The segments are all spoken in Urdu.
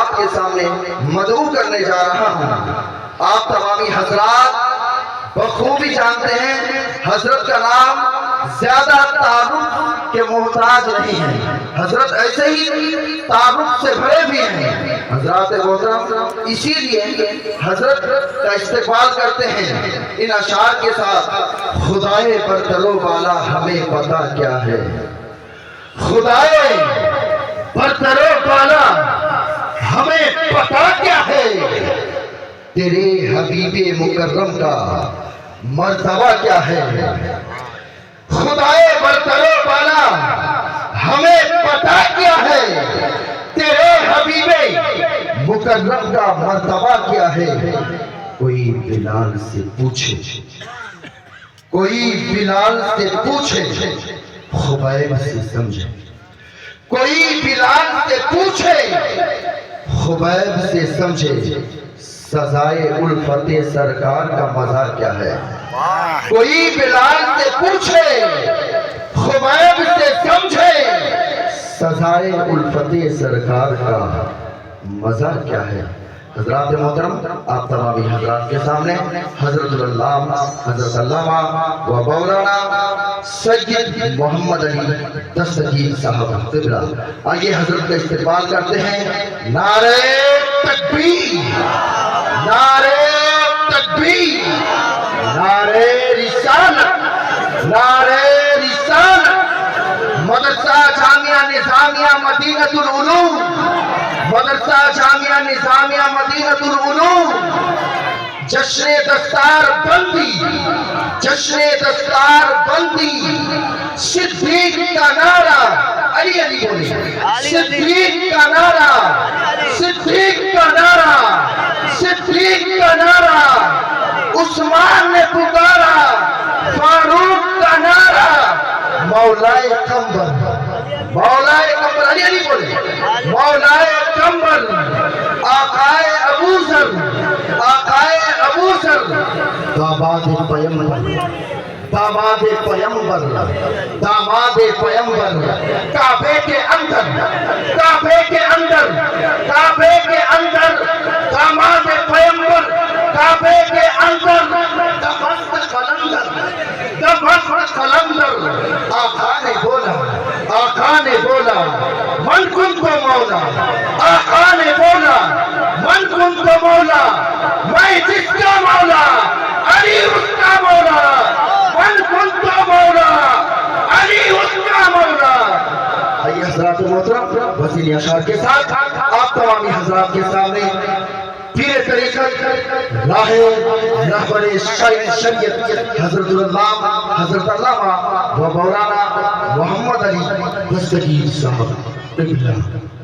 آپ کے سامنے مدعو کرنے جا رہا ہوں۔ آپ تمامی حضرات بخوبی جانتے ہیں، حضرت کا نام زیادہ تعارف کے محتاج نہیں ہے۔ حضرت ایسے ہی تعارف سے بھرے بھی ہیں۔ حضرات محترم، اسی لیے حضرت کا استقبال کرتے ہیں۔ ان اشعار کے ساتھ خدائے برترو والا ہمیں پتا کیا ہے۔ خدائے برترو والا ہمیں پتا کیا ہے؟ تیرے حبیب مکرم کا مرتبہ کیا ہے؟ خدائے برترو والا ہمیں پتا کیا ہے؟ تیرے حبیب مکرم کا مرتبہ کیا ہے؟ کوئی بلال سے پوچھے۔ کوئی بلال سے پوچھے۔ خبیب سے سمجھے۔ کوئی بلال سے پوچھے۔ خبیب سے سمجھے، سزائے الفت سرکار کا مزہ کیا ہے؟ کوئی بلال سے پوچھے، خبیب سے سمجھے، سزائے الفت سرکار کا مزہ کیا ہے؟ حضرات محترم، آپ تمامی حضرات کے سامنے حضرت اللہ، حضرت علامہ و مولانا سید محمد علی دستگیر صاحب قبلہ۔ آئیے حضرت کا استقبال کرتے ہیں۔ نعرہ تکبیر۔ نعرہ تکبیر۔ نعرہ رسالت۔ نعرہ رسالت۔ مدرسہ جامعہ نظامیہ مدینہ العلوم۔ مدرسہ جامعہ نظامیہ مدینہ العلوم جشن دستار بندی جشن دستار بندی صدیق کا نعرہ علی علی بولے صدیق کا نعرہ صدیق کا نعرہ صدیق کا نعرہ عثمان نے پکارا فاروق کا نعرہ مولائے کمبر مولائے کمبر علی علی بولے مولائے داماد پیمبر داماد پیمبر داماد پیمبر کعبے کے اندر کعبے کے اندر کعبے کے اندر داماد پیمبر کعبے کے اندر دمشق قلندر دمشق قلندر آقا نے بولا آقا نے بولا من کن کو مولا آقا نے بولا من کن کو مولا میں جس کا مولا علی اس کا مولا من کن مولا، علی اس کا مولا۔ آئیے حضرات محترم اشار کے ساتھ آپ تمامی حضرات کے سامنے پیر طریقت راہ رہبر شریعت حضرت اللہ حضرت علامہ و مولانا محمد علی دستگیر صاحب۔ باللہ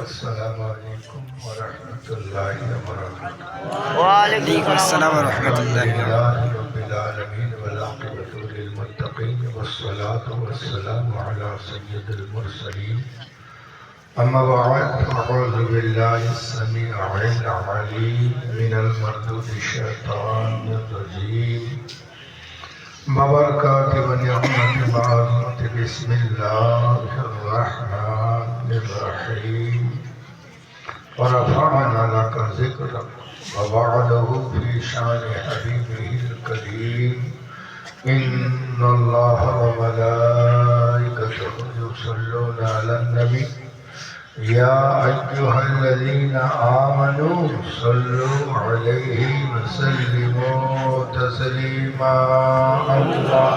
السلام علیکم ورحمۃ اللہ وبرکاتہ وعلیکم السلام ورحمۃ اللہ لله رب العالمين والعاقبة للمتقين والصلاة والسلام على سيد المرسلين. أما بعد أعوذ بالله السميع العليم من المردود الشيطان الرجيم. مبارکات و نعمت بعظمت بسم اللہ الرحمن الرحیم ورفعنا لك ذكرك ووعده في شأن حبيبه الكريم. إن الله وملائكته يصلون على النبي. يا أيها الذين آمنوا صلوا عليه وسلموا تسليما. الله.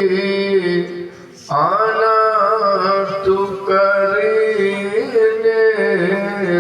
أنا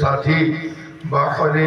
সাথী বাহরে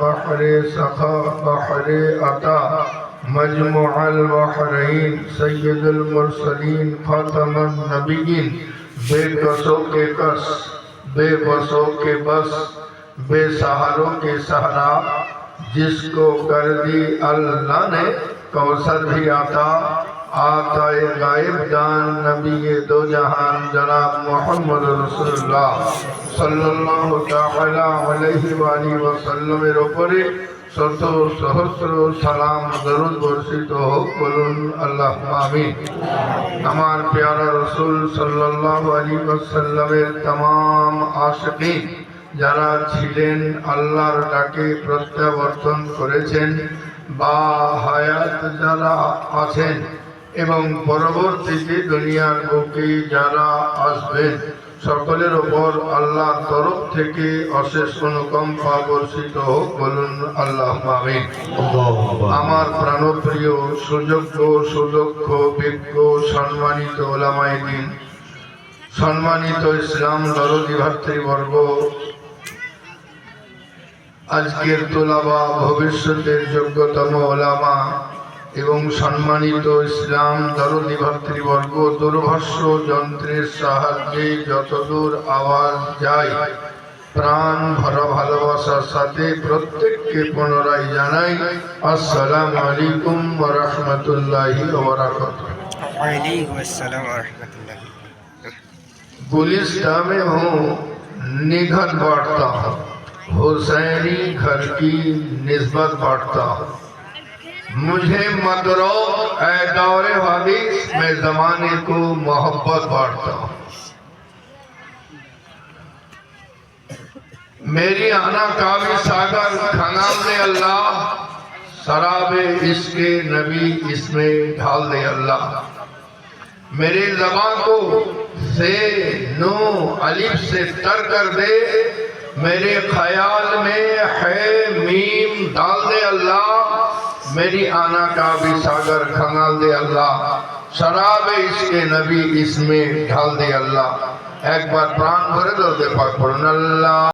বাহরে সখা বাহরে আতা مجموع البحرین سید المرسلین، خاتم النبیین، بے بسوں کے قص بے بسوں کے بس، بے سہاروں کے سہرا جس کو کر دی اللہ نے، کوثر بھی آتا آتا غائب دان نبی دو جہان، جناب محمد رسول اللہ صلی اللہ تعالی علیہ وآلہ وسلم روپرے শত সহস্র সালাম দরুদ বর্ষিত হোক বলুন আল্লাহ আমি আমার পেয়ারা রসুল সাল্লাহ আলী সাল্লামের তাম আশকিন যারা ছিলেন আল্লাহর ডাকে প্রত্যাবর্তন করেছেন, বা হায়াত যারা আছেন এবং পরবর্তীতে দুনিয়ার বুকে যারা আসবেন সকলের ওপর আল্লাহর তরফ থেকে অশেষ অনুকম্পা বর্ষিত হোক বলুন আল্লাহ আমার প্রাণপ্রিয় সুযোগ্য সুদক্ষ বিজ্ঞ সম্মানিত ওলামায় দিন সম্মানিত ইসলাম দরদি ভাতৃবর্গ আজকের তোলাবা ভবিষ্যতের যোগ্যতম ওলামা এবং সম্মানিত ইসলাম দরদি ভাতৃবর্গ দুর্ভাষ্য যন্ত্রের সাহায্যে যতদূর আওয়াজ যায় প্রাণ ভরা ভালোবাসার সাথে প্রত্যেককে পুনরায় জানাই আসসালাম আলাইকুম রহমতুল্লাহি گلستہ میں ہوں نگھت بانٹتا ہوں حسینی گھر کی نسبت بانٹتا ہوں مجھے مدرو اے دور حدیث میں زمانے کو محبت بانٹتا ہوں۔ میری آنا کامی ساگر کھنام نے اللہ سراب اس کے نبی اس میں ڈھال دے اللہ۔ میرے زبان کو سے نو علیف سے تر کر دے۔ میرے خیال میں ہے میم ڈال دے اللہ۔ میری آنا کا بھی ساگر کھنگال دے اللہ شراب اس کے نبی اس میں ڈھال دے اللہ ایک بار پران بھرے دے پاک پڑھن اللہ